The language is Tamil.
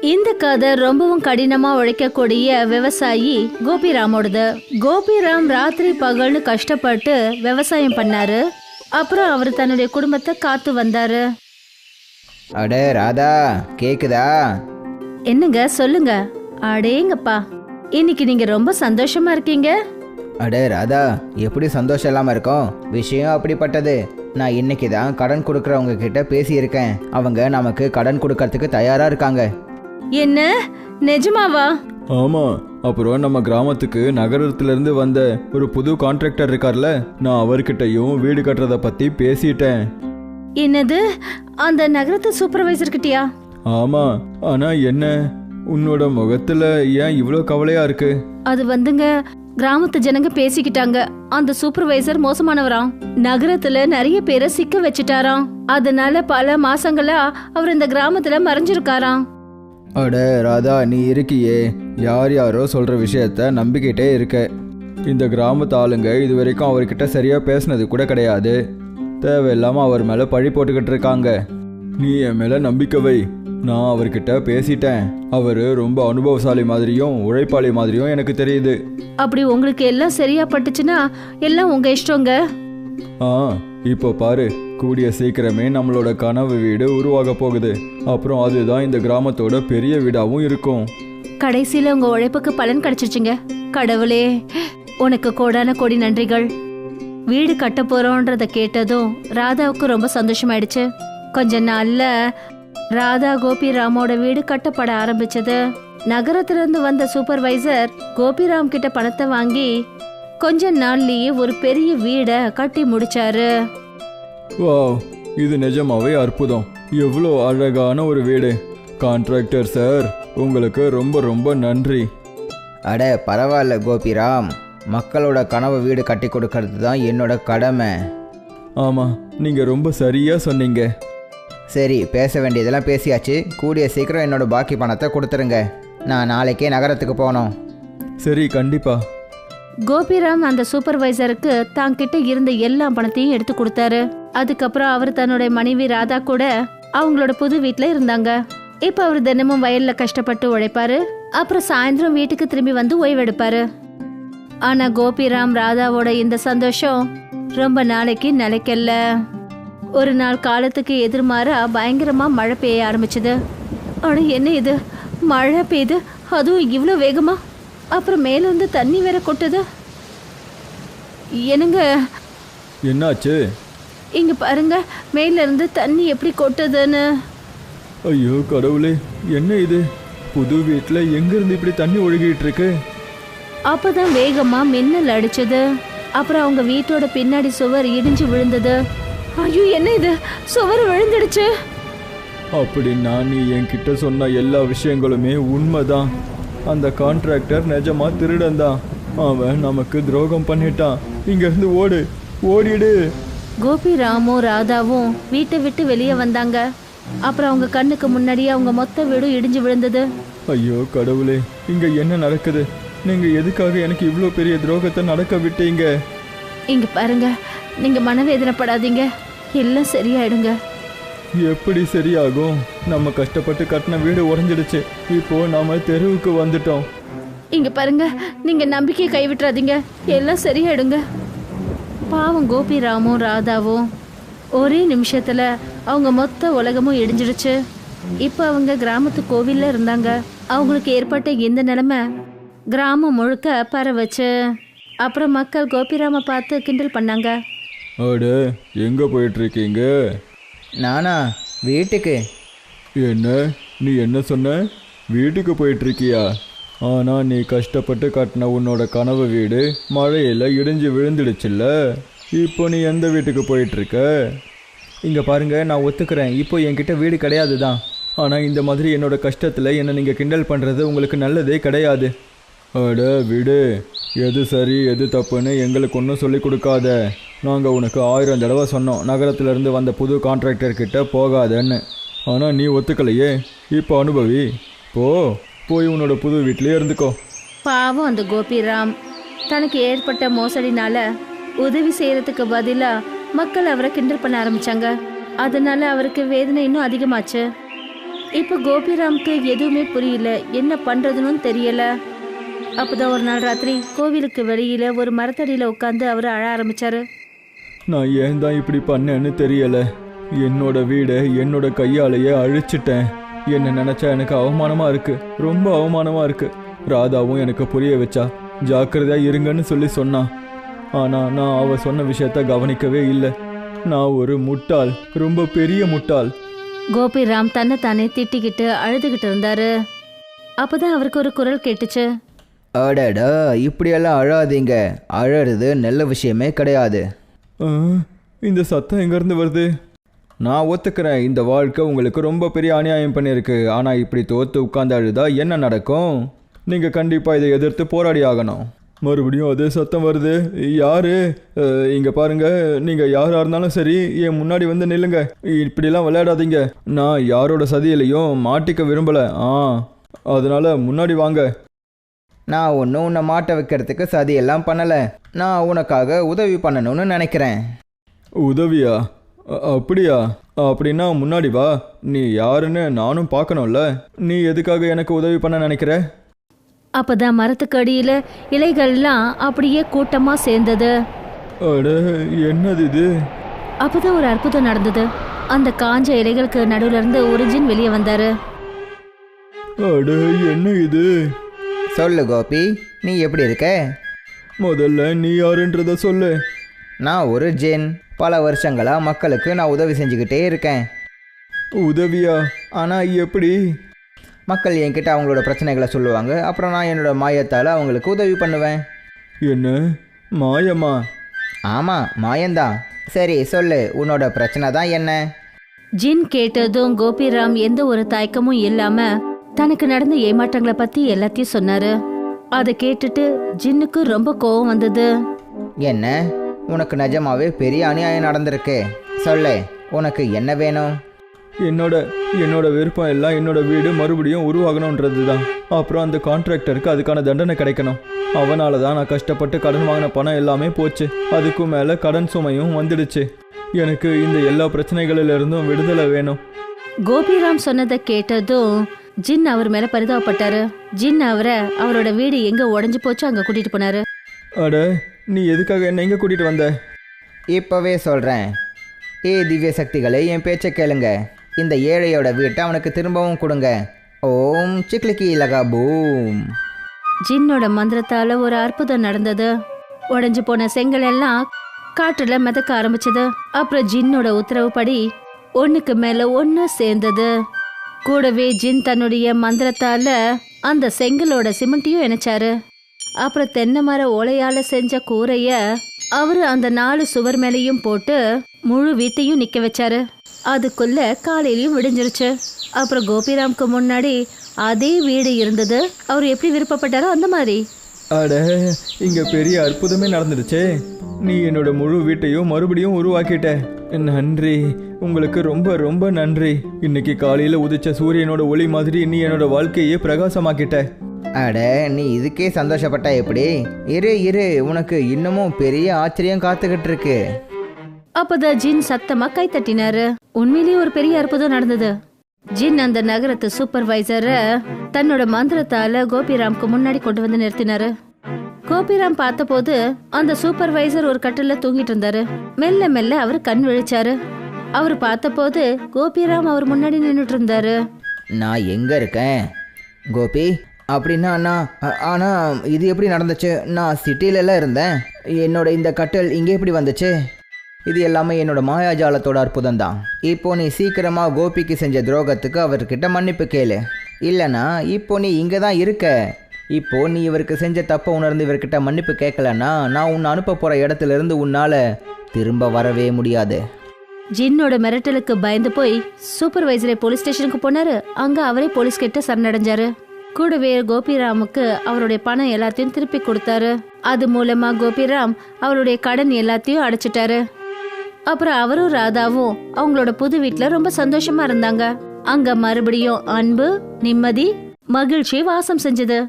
இந்த கதை ரொம்பவும் கடினமா உழைக்கக்கூடிய விவசாயி கோபிராமோடது. கோபிராம் ராத்திரி பகல்னு கஷ்டப்பட்டு விவசாயம் பண்ணாரு. அப்புறம் அவர் தன்னுடைய குடும்பத்தை காத்து வந்தாரு. அடே ராதா கேக்குதா? என்னங்க சொல்லுங்க. அடேங்கப்பா. இன்னைக்கு நீங்க ரொம்ப சந்தோஷமா இருக்கீங்க? அடே ராதா எப்படி சந்தோஷம் இல்லாமல் இருக்கும்? விஷயம் அப்படிப்பட்டது. நான் இன்னைக்கு தான் கடன் கொடுக்குறவங்க கிட்ட பேசியிருக்கேன். அவங்க நமக்கு கடன் கொடுக்கறதுக்கு தயாராக இருக்காங்க. என்ன? நிஜமாவா? ஆமா அப்புறம் நம்ம கிராமத்துக்கு நகரத்திலிருந்து வந்த ஒரு புது கான்ட்ராக்டர் இருக்கார்ல நான் அவர்கிட்டயும் வீடு கட்டுறத பத்தி பேசிட்டேன். என்னது? அந்த நகரத்து சூப்பர்வைசர் கிட்டயா? ஆமா ஆனா என்ன? உன்னோட முகத்துல ஏன் இவ்வளோ கவலையா இருக்கு? அது வந்துங்க கிராமத்து ஜனங்க பேசிக்கிட்டாங்க. அந்த சூப்பர்வைசர் மோசமானவராம் நகரத்துல நிறைய பேரை சிக்க வச்சுட்டாராம். அதனால பல மாசங்களா அவர் இந்த கிராமத்துல மறைஞ்சிருக்காராம். அட ராதா நீ இருக்கியே. யார் யாரோ சொல்ற விஷயத்த நம்பிக்கிட்டே இருக்க. இந்த கிராமத்து ஆளுங்க இது வரைக்கும் அவர்கிட்ட சரியா பேசுனது கூட கிடையாது. தேவையில்லாம அவர் மேல பழி போட்டுக்கிட்டு இருக்காங்க. நீ என் மேல நம்பிக்கை வை. நான் அவர்கிட்ட பேசிட்டேன். அவர் ரொம்ப அனுபவசாலி மாதிரியும் உழைப்பாளி மாதிரியும் எனக்கு தெரியுது. அப்படி உங்களுக்கு எல்லாம் சரியா பட்டுச்சுன்னா எல்லாம் உங்க இஷ்டங்க? ஆ இப்போ பாரு. கூடிய சீக்கிரமே நம்மளோட கனவு வீடு உருவாக போகுது. அப்புறம் அதுதான் இந்த கிராமத்தோட பெரிய வீடாவும் இருக்கும். கடைசியில உங்க உழைப்புக்கு பலன் கிடைச்சிருச்சுங்க. கடவுளே உனக்கு கோடான கோடி நன்றிகள். வீடு கட்ட போறோன்றத கேட்டதும் ராதாவுக்கு ரொம்ப சந்தோஷமாயிடுச்சு. கொஞ்ச நாள்ல ராதா கோபிராமோட வீடு கட்டப்பட ஆரம்பிச்சது. நகரத்திலிருந்து வந்த சூப்பர்வைசர் கோபிராம் கிட்ட பணத்தை வாங்கி கொஞ்ச நாள்லயே ஒரு பெரிய வீடை கட்டி முடிச்சாரு. வாவ் இது நிஜமாவே அற்புதம். எவ்வளோ அழகான ஒரு வீடு. கான்ட்ராக்டர் சார் உங்களுக்கு ரொம்ப ரொம்ப நன்றி. அட பரவாயில்ல கோபிராம். மக்களோட கனவு வீடு கட்டி கொடுக்கறது தான் என்னோட கடமை. ஆமாம் நீங்கள் ரொம்ப சரியாக சொன்னீங்க. சரி பேச வேண்டியதெல்லாம் பேசியாச்சு. கூடிய சீக்கிரம் என்னோட பாக்கி பணத்தை கொடுத்துருங்க. நான் நாளைக்கே நகரத்துக்கு போகணும். சரி கண்டிப்பாக கோபிராம் அந்த சூப்பர்வைசருக்கு தான் கிட்ட இருந்த எல்லா பணத்தையும் எடுத்து கொடுத்தாரு. அதுக்கப்புறம் அவர் தன்னுடைய மனைவி ராதா கூட அவங்களோட புது வீட்டுல இருந்தாங்க. இப்ப அவர் தினமும் வயல்ல கஷ்டப்பட்டு உழைப்பாரு. அப்புறம் சாயந்தரம் வீட்டுக்கு திரும்பி வந்து ஓய்வெடுப்பாரு. ஆனா கோபிராம் ராதாவோட இந்த சந்தோஷம் ரொம்ப நாளைக்கு நிலைக்கல ஒரு நாள் காலத்துக்கு எதிர்மாறா பயங்கரமா மழை பெய்ய ஆரம்பிச்சது. ஆனா என்ன இது? மழை பெய்யுது? அதுவும் இவ்வளோ வேகமா? அப்புறம் மேல இருந்து தண்ணி வேற கொட்டுது. என்னங்க? என்னாச்சு? இங்க பாருங்க மேல இருந்து தண்ணி எப்படி கொட்டுதுன்னு. ஐயோ கடவுளே என்ன இது? புது வீட்டில் எங்கேருந்து இப்படி தண்ணி ஒழுகிட்டு இருக்கு? அப்பதான் வேகமா மின்னல் அடிச்சது. அப்புறம் அவங்க வீட்டோட பின்னாடி சுவர் இடிஞ்சு விழுந்தது. ஐயோ என்ன இது? சுவர் விழுந்துடுச்சு. அப்படின்னா நீ என்கிட்ட சொன்ன எல்லா விஷயங்களுமே உண்மைதான். அந்த கான்ட்ராக்டர் நிஜமா திருடன் தான். அவன் நமக்கு துரோகம் பண்ணிட்டான். இங்கேருந்து ஓடு ஓடிடு. கோபிராமும் ராதாவும் வீட்டை விட்டு வெளியே வந்தாங்க. அப்புறம் அவங்க கண்ணுக்கு முன்னாடியே அவங்க மொத்த வீடும் இடிஞ்சு விழுந்தது. ஐயோ கடவுளே இங்க என்ன நடக்குது? நீங்க எதுக்காக எனக்கு இவ்வளோ பெரிய துரோகத்தை நடக்க விட்டீங்க? இங்க பாருங்க நீங்க மனவேதனைப்படாதீங்க. எல்லாம் சரியாயிடுங்க. எப்படி சரியாகும்? நம்ம கஷ்டப்பட்டு கட்டின வீடு உடைஞ்சிடுச்சு இப்போ நாம தெருவுக்கு வந்துட்டோம். இங்க பாருங்க நீங்க நம்பிக்கையை கைவிட்டுறாதீங்க. எல்லாம் சரியாயிடுங்க. பாவம் கோபிராமும் ராதாவும் ஒரே நிமிஷத்துல அவங்க மொத்த உலகமும் இடிஞ்சிடுச்சு. இப்போ அவங்க கிராமத்து கோவில்ல இருந்தாங்க. அவங்களுக்கு ஏற்பட்ட இந்த நிலைமை கிராமம் முழுக்க பரவச்சு. அப்புறம் மக்கள் கோபிராம பார்த்து கிண்டல் பண்ணாங்க. அட எங்க போயிட்டு இருக்கீங்க? நானா வீட்டுக்கு. என்ன? நீ என்ன சொன்ன? வீட்டுக்கு போயிட்டுருக்கியா? ஆனால் நீ கஷ்டப்பட்டு கட்டின உன்னோட கனவு வீடு மழையில் இடிஞ்சு விழுந்துடுச்சுல்ல? இப்போ நீ எந்த வீட்டுக்கு போயிட்டுருக்க? இங்கே பாருங்கள் நான் ஒத்துக்கிறேன். இப்போ என்கிட்ட வீடு கிடையாது தான் ஆனால் இந்த மாதிரி என்னோட கஷ்டத்தில் என்னை நீங்கள் கிண்டல் பண்ணுறது உங்களுக்கு நல்லதே கிடையாது. அட விடு. எது சரி எது தப்புன்னு எங்களுக்கு ஒன்றும் சொல்லிக் கொடுக்காத. நாங்கள் உனக்கு ஆயிரம் தடவை சொன்னோம். நகரத்திலிருந்து வந்த புது கான்ட்ராக்டர் கிட்ட போகாதன்னு. ஆனால் நீ ஒத்துக்கலையே. இப்போ அனுபவி. போ போய் உன்னோட புது வீட்டிலே இருந்துக்கோ. பாவம் அந்த கோபிராம். தனக்கு ஏற்பட்ட மோசடினால உதவி செய்யறதுக்கு பதிலா மக்கள் அவரை கிண்டல் பண்ண ஆரம்பிச்சாங்க. அதனால அவருக்கு வேதனை இன்னும் அதிகமாச்சு. இப்போ கோபிராம்க்கு எதுவுமே புரியல. என்ன பண்றதுன்னு தெரியல. அப்பதான் ஒரு நாள் ராத்திரி கோவிலுக்கு வெளியில ஒரு மரத்தடியில உட்காந்து அவர் அழ ஆரம்பிச்சாரு. நான் ஏன் தான் இப்படி பண்ணேன்னு தெரியல. என்னோட வீடை என்னோட கையாலேயே அழிச்சிட்டேன். என்ன நினைச்சா எனக்கு அவமானமா இருக்கு. ரொம்ப அவமானமா இருக்கு. ராதாவும் எனக்கு புரிய வச்சா ஜாக்கிரதையா இருங்கன்னு சொல்லி சொன்னான். ஆனா நான் அவ சொன்ன விஷயத்த கவனிக்கவே இல்லை. நான் ஒரு முட்டாள். ரொம்ப பெரிய முட்டாள். கோபிராம் தன்னை தானே திட்டிக்கிட்டு அழுதுகிட்டு இருந்தாரு. அப்பதான் அவருக்கு ஒரு குரல் கேட்டுச்சு. அடடா இப்படியெல்லாம் அழாதீங்க. அழறது நல்ல விஷயமே கிடையாது. இந்த சத்தம் எங்கேருந்து வருது? நான் ஒத்துக்கிறேன். இந்த வாழ்க்கை உங்களுக்கு ரொம்ப பெரிய அநியாயம் பண்ணியிருக்கு. ஆனால் இப்படி தோத்து உட்கார்ந்து அழுதா என்ன நடக்கும்? நீங்கள் கண்டிப்பாக இதை எதிர்த்து போராடி ஆகணும். மறுபடியும் அதே சத்தம் வருது. யாரு? இங்கே பாருங்க. நீங்கள் யாராக இருந்தாலும் சரி என் முன்னாடி வந்து நில்லுங்க. இப்படிலாம் விளையாடாதீங்க. நான் யாரோட சதியிலையும் மாட்டிக்க விரும்பலை. ஆ அதனால முன்னாடி வாங்க. நான் ஒன்றும் உன்னை மாட்ட வைக்கிறதுக்கு சதியெல்லாம் பண்ணலை. நான் உனக்காக உதவி பண்ணணும்னு நினைக்கிறேன். உதவியா? அப்படியா? அப்படின்னா முன்னாடி வா. நீ யாருன்னு நானும் பார்க்கணும்ல. நீ எதுக்காக எனக்கு உதவி பண்ண நினைக்கிற? அப்பதான் மரத்துக்கு அடியில இலைகள்லாம் அப்படியே கூட்டமா சேர்ந்தது. அட என்னது இது? அப்பதான் ஒரு அற்புதம் நடந்தது. அந்த காஞ்ச இலைகளுக்கு நடுவுல இருந்து ஒரு ஜின் வெளியே வந்தாரு. அட என்ன இது? சொல்லு கோபி நீ எப்படி இருக்க? முதல்ல நீ யாருன்றத சொல்லு. நான் ஒரு ஜென். பல வருஷங்களாக மக்களுக்கு நான் உதவி செஞ்சுக்கிட்டே இருக்கேன். உதவியா? ஆனா எப்படி? மக்கள் என்கிட்ட அவங்களோட பிரச்சனைகளை சொல்லுவாங்க. அப்புறம் நான் என்னோட மாயத்தால் அவங்களுக்கு உதவி பண்ணுவேன். என்ன? மாயமா? ஆமாம் மாயந்தான் சரி சொல்லு உன்னோட பிரச்சனை தான் என்ன? ஜின் கேட்டதும் கோபிராம் எந்த ஒரு தயக்கமும் இல்லாம தனக்கு நடந்த ஏமாற்றங்களை பத்தி எல்லாத்தையும் சொன்னாரு. அதை கேட்டுட்டு ஜின்னுக்கு ரொம்ப கோவம் வந்தது. என்ன? உனக்கு நிஜமாவே பெரிய அநியாயம் நடந்திருக்கு. சொல்லு உனக்கு என்ன வேணும்? என்னோட என்னோட விருப்பம் எல்லாம் என்னோட வீடு மறுபடியும் உருவாகணுன்றது தான் அப்புறம் அந்த கான்ட்ராக்டருக்கு அதுக்கான தண்டனை கிடைக்கணும். அவனால தான் நான் கஷ்டப்பட்டு கடன் வாங்கின பணம் எல்லாமே போச்சு. அதுக்கும் மேலே கடன் சுமையும் வந்துடுச்சு. எனக்கு இந்த எல்லா பிரச்சனைகளிலிருந்தும் விடுதலை வேணும். கோபிராம் சொன்னதை கேட்டதும் ஜின் அவர் மேல பரிதாபப்பட்டாரு. ஜின் அவரை அவரோட வீடு எங்க உடைஞ்சு போச்சோ அங்க கூட்டிட்டு போனாரு. அட நீ எதுக்காக என்ன எங்கே கூட்டிகிட்டு வந்த? இப்போவே சொல்கிறேன் ஏ திவ்ய சக்திகளே என் பேச்சை கேளுங்க. இந்த ஏழையோட வீட்டை அவனுக்கு திரும்பவும் கொடுங்க. ஓம் சிக்லிக்கி லகா பூம். ஜின்னோட மந்திரத்தால ஒரு அற்புதம் நடந்தது. உடைஞ்சு போன செங்கல் எல்லாம் காற்றுல மிதக்க ஆரம்பிச்சது. அப்புறம் ஜின்னோட உத்தரவுப்படி ஒண்ணுக்கு மேல ஒண்ணு சேர்ந்தது. கூடவே ஜின் தன்னுடைய மந்திரத்தால அந்த செங்கலோட சிமெண்ட்டையும் இணைச்சாரு. அப்புறம் தென்னை மர ஓலையால செஞ்ச கூரைய அவரு அந்த நாலு சுவர் மேலேயும் போட்டு முழு வீட்டையும் நிக்க வச்சாரு. அதுக்குள்ள காலையிலயும் விடிஞ்சிருச்சு. அப்புறம் கோபிராம்க்கு முன்னாடி அதே வீடு இருந்தது. அவர் எப்படி விருப்பப்பட்டாரோ அந்த மாதிரி. அட இங்கே பெரிய அற்புதமே நடந்துடுச்சே. நீ என்னோட முழு வீட்டையும் மறுபடியும் உருவாக்கிட்ட. நன்றி. உங்களுக்கு ரொம்ப ரொம்ப நன்றி. இன்னைக்கு காலையில் உதிச்ச சூரியனோட ஒளி மாதிரி நீ என்னோட வாழ்க்கையே பிரகாசமாக்கிட்ட. அட நீ இதுக்கே சந்தோஷப்பட்டா எப்படி? இரு இரு. உனக்கு இன்னமும் பெரிய ஆச்சரியம் காத்துக்கிட்டு இருக்கு அப்பதான் ஜின் சத்தமா கை தட்டினாரு. உண்மையிலேயே ஒரு பெரிய அற்புதம் நடந்தது. ஜின் அந்த நகரத்து சூப்பர்வைசரை தன்னோட மந்திரத்தால கோபிராம்க்கு முன்னாடி கொண்டு வந்து நிறுத்தினாரு. கோபிராம் பார்த்தபோது அந்த சூப்பர்வைசர் ஒரு கட்டில தூங்கிட்டு இருந்தாரு. மெல்ல மெல்ல அவர் கண் விழிச்சாரு. அவர் பார்த்தபோது கோபிராம் அவர் முன்னாடி நின்றுட்டு இருந்தாரு. நான் எங்கே இருக்கேன்? கோபி அப்படின்னா நான் ஆனால் ஆனா இது எப்படி நடந்துச்சு? நான் சிட்டிலலாம் இருந்தேன். என்னோட இந்த கட்டல் இங்கே எப்படி வந்துச்சு? இது எல்லாமே என்னோட மாயாஜாலத்தோட அற்புதம் தான் இப்போ நீ சீக்கிரமா கோபிக்கு செஞ்ச துரோகத்துக்கு அவர்கிட்ட மன்னிப்பு கேளு. இல்லைனா இப்போ நீ இங்கே தான் இருக்க. இப்போ நீ இவருக்கு செஞ்ச தப்பை உணர்ந்து இவர்கிட்ட மன்னிப்பு கேட்கலன்னா நான் உன்னை அனுப்ப போகிற இடத்துல இருந்து உன்னால திரும்ப வரவே முடியாது. ஜின்னோட மிரட்டலுக்கு பயந்து போய் சூப்பர்வைசரை போலீஸ் ஸ்டேஷனுக்கு போனாரு. அங்க அவரே போலீஸ் கிட்ட சரணடைஞ்சாரு. கூடவே கோபிராமுக்கு அவருடைய பணம் எல்லாத்தையும் திருப்பி கொடுத்தாரு. அது மூலமா கோபிராம் அவருடைய கடன் எல்லாத்தையும் அடைச்சிட்டாரு. அப்புறம் அவரும் ராதாவும் அவங்களோட புது வீட்டுல ரொம்ப சந்தோஷமா இருந்தாங்க. அங்க மறுபடியும் அன்பு நிம்மதி மகிழ்ச்சி வாசம் செஞ்சது.